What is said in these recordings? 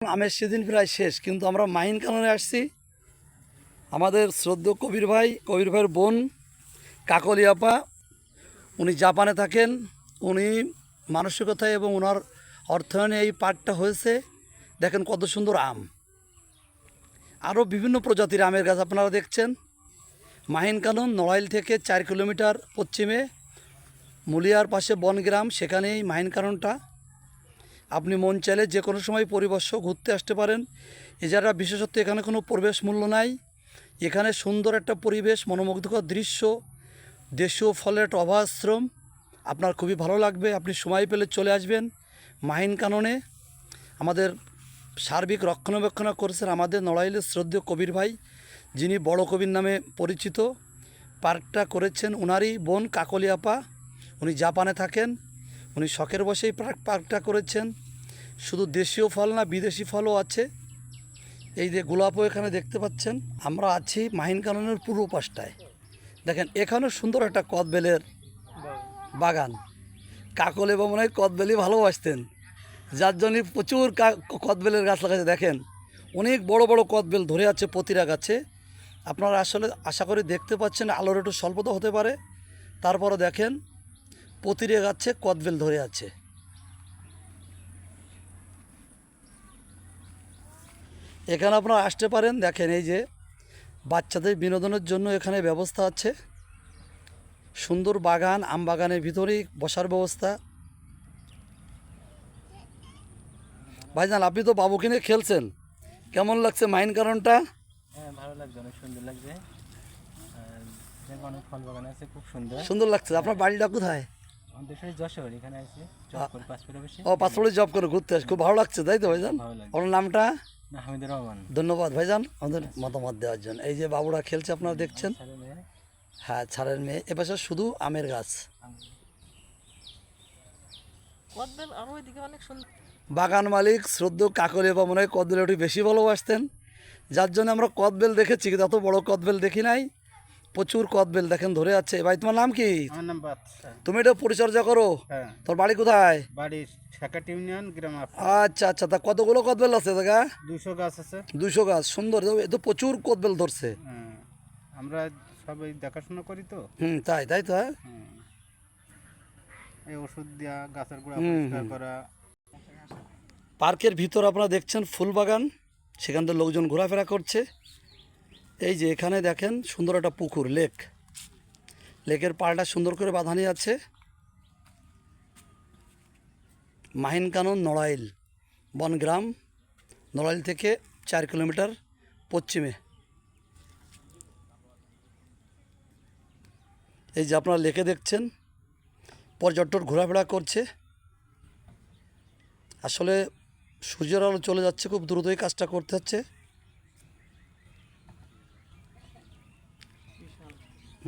আমের সেদিন প্রায় শেষ, কিন্তু আমরা মাইন কাননে আসছি। আমাদের শ্রদ্ধ কবির ভাই, কবির ভাইয়ের বোন কাকলিয়াপা উনি জাপানে থাকেন, উনি মানসিকতায় এবং ওনার অর্থায়নে এই পাটটা হয়েছে। দেখেন কত সুন্দর আম। আরও বিভিন্ন প্রজাতির আমের গাছ আপনারা দেখছেন। মাহিন কানন নড়াইল থেকে চার কিলোমিটার পশ্চিমে, মুলিয়ার পাশে বনগ্রাম, সেখানেই মাহিন কাননটা। আপনি মন চাইলে যে কোনো সময় পরিবর্শ ঘুরতে আসতে পারেন। এছাড়া বিশেষত এখানে কোনো প্রবেশ মূল্য নাই। এখানে সুন্দর একটা পরিবেশ, মনোমুগ্ধকর দৃশ্য, দেশীয় ফলের একটা অভাশ্রম আপনার খুবই ভালো লাগবে, আপনি সময় পেলে চলে আসবেন। মাহিন কাননে আমাদের সার্বিক রক্ষণাবেক্ষণ করেছেন আমাদের নড়াইলের শ্রদ্ধেয় কবির ভাই, যিনি বড় কবির নামে পরিচিত। পার্কটা করেছেন ওনারই বোন কাকলিয়াপা, উনি জাপানে থাকেন। উনি শখের বসেই পার্ক, পার্কটা করেছেন। শুধু দেশীয় ফল না, বিদেশি ফলও আছে। এই যে গোলাপও এখানে দেখতে পাচ্ছেন। আমরা আছি মাহিন কাননের পূর্ব পাশটায়। দেখেন এখানেও সুন্দর একটা কদবেলের বাগান। কাকলে বা মনে হয় কদবেলই ভালোবাসতেন। যার জন্য প্রচুর কদবেলের গাছ লাগাচ্ছে দেখেন, অনেক বড় বড় কদবেল ধরে আছে প্রতিটা গাছে। আপনারা আসলে আশা করি দেখতে পাচ্ছেন, আলোর একটু স্বল্পতা হতে পারে। তারপরে দেখেন প্রতিটা গাছে কদবেল ধরে আছে। এখানে আপনারা আসতে পারেন দেখেন এই যে বাচ্চাদের বিনোদনের জন্য এখানে ব্যবস্থা আছে। সুন্দর বাগান আম বাগানের ভিতরেই বসার ব্যবস্থা। ভাই ভাইজান আপনি তো বাবুকে নিয়ে খেলছেন। কেমন লাগছে মাইন কারণটা? হ্যাঁ ভালো লাগছে অনেক সুন্দর লাগছে। অনেক ফল বাগান আছে খুব সুন্দর। সুন্দর লাগছে। আপনার বাড়িটা কোথায়? আমাদের সাথে যশোর এখানে আছে জব করে পাসপোর্ট অফিসে ও পাঁচপড়ে জব করে ঘুরতে আসে। খুব ভালো লাগছে তাই তো ভাইজান? আপনার নামটা? না হামিদুর রহমান। ধন্যবাদ ভাইজান। আমাদের মতামত দেওয়ার জন্য। এই যে বাবুরা খেলছে আপনারা দেখছেন? হ্যাঁ ছাড়ের মেয়ে। এপাশে শুধু আমের গাছ। কদবেল আরও এদিকে অনেক সুন্দর। বাগান মালিক শ্রদ্ধ কাকলে বা মনে হয় কদবেল একটু বেশি ভালোবাসতেন। যার জন্য আমরা কদবেল দেখেছি কিন্তু এত বড় কদবেল দেখি নাই। প্রচুর কদবেল দেখেন ধরে আছে। ভাই তোমার নাম কি? তুমি এটা পরিচর্যা করো। হ্যাঁ। তোর বাড়ি কোথায়? বাড়ি ইউনিয়ন গ্রাম আচ্ছা আচ্ছা তা কতগুলো কদবেল আছে দেখা দুশো গাছ আছে। দুশো গাছ সুন্দর। এ তো প্রচুর কদবেল ধরছে। হ্যাঁ আমরা সবাই দেখাশোনা করি তো। হুম তাই তাই তো হ্যাঁ। এই ওষুধ দেওয়া গাছের গোড়া পরিষ্কার করা। পার্কের ভিতর আপনারা দেখছেন ফুল বাগান সেখান থেকে লোকজন ঘোরাফেরা করছে। এই যে এখানে দেখেন সুন্দর একটা পুকুর লেক লেকের পাড়টা সুন্দর করে বাঁধানি আছে। মাহিন কানন নড়াইল, বনগ্রাম, নড়াইল থেকে চার কিলোমিটার পশ্চিমে। এই যে আপনারা লেকে দেখছেন, পর্যটক ঘোরাফেরা করছে। আসলে সূর্যের আলো চলে যাচ্ছে, খুব দ্রুতই কাজটা করতে হচ্ছে।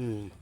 হুম